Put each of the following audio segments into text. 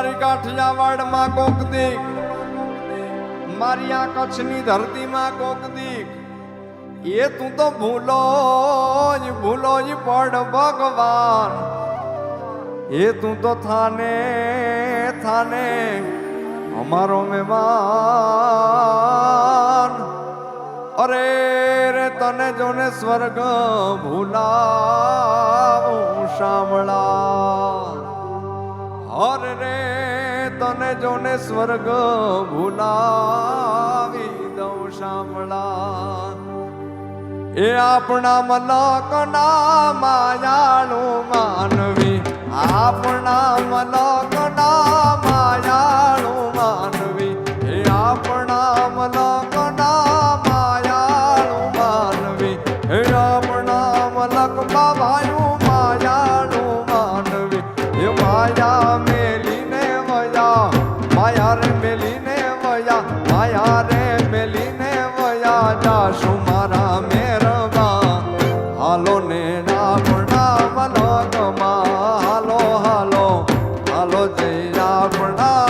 મારી કાઠિયાવાડમાં કોક દીક. મારી આ કચ્છની ધરતીમાં કોક દીક. એ તું તો ભૂલો જ ભૂલો જ પડ ભગવાન. એ તું તો થાને થાને, અમારો મહેમાન. અરે રે, તને જોને સ્વર્ગ ભૂલા શામળા. હર રે જોને સ્વર્ગ ભૂલાવી દઉં શામળા. એ આપણા મલકના માયાળુ માનવી. આપણા મલકના માયા રે મેલીને વયા માયા રે મેલીને વયા જાશું મારા મેરવા. હાલો ને આપણા મલકમાં હાલો હાલો હાલો જય આપણા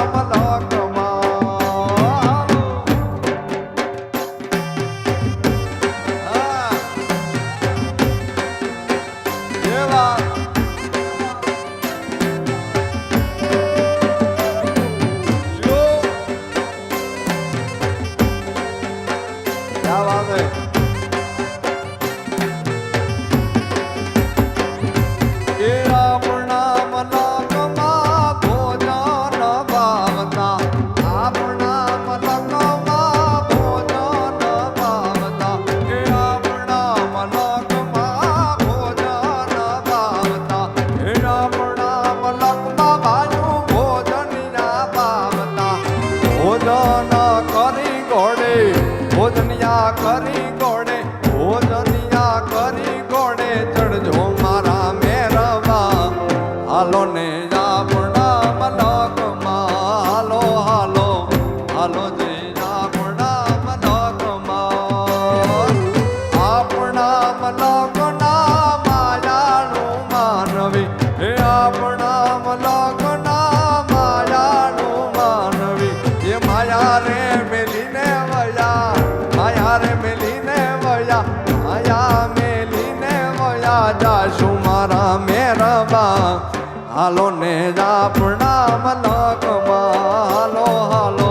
હાલો ને આપણા મલકમાં હાલો હાલો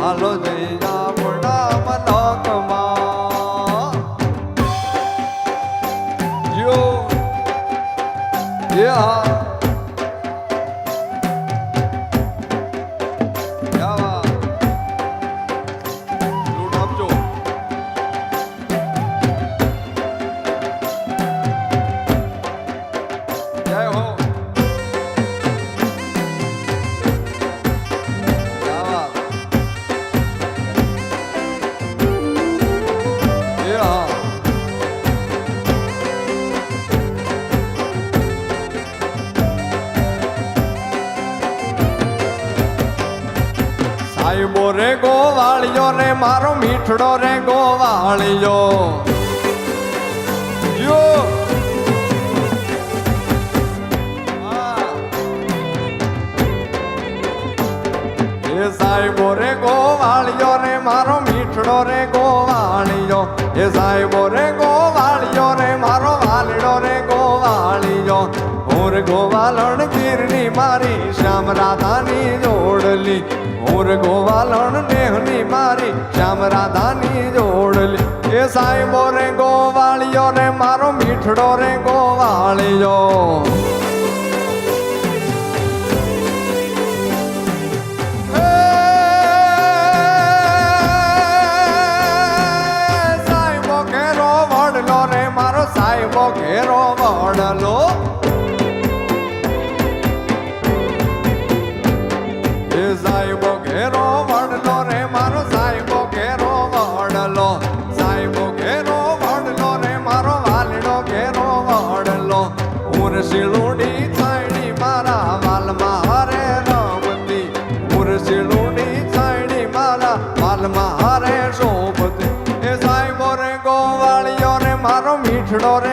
હાલો જઈ આપણા મલકમાં જો એ યા સાહેબો રે ગોવાળિયો રે, મારો મીઠડો રે ગોવાળિયો. યો. એ સાહેબો રે ગોવાળિયો રે, મારો મીઠડો રે ગોવાળિયો. એ સાહેબો રે ગોવાળિયો ઓર ગોવાલણ ગીરની મારી, શ્યામ રાધાની જોડલી ઓર ગોવાલણ નેહની મારી, શ્યામ રાધાની જોડલી એ સાહેબો રે ગોવાળિયો રે મારો મીઠડો રે ગોવાળિયો. સાહેબો ઘેરો વડલો. મારો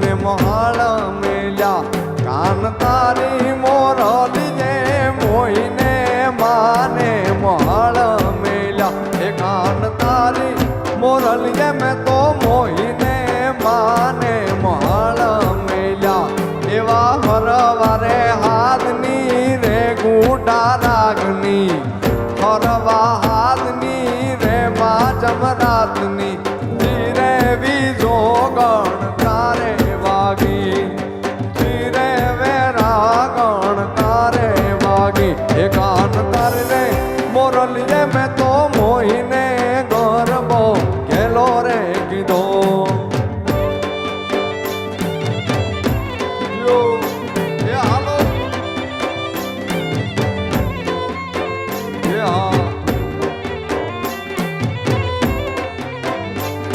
મહાળ મેલ્યા. કાન તારી મોરલી જે મોઈને માને મહાળ મેલ્યા. એ કાન તારી મોરલી જે મેં તો મોઈને માને મહાળ મેલ્યા. એવા હરવારે હાથની રે ગુડા રાગની. હરવા હાથની રે મા જમરાતની ધીરે વીજો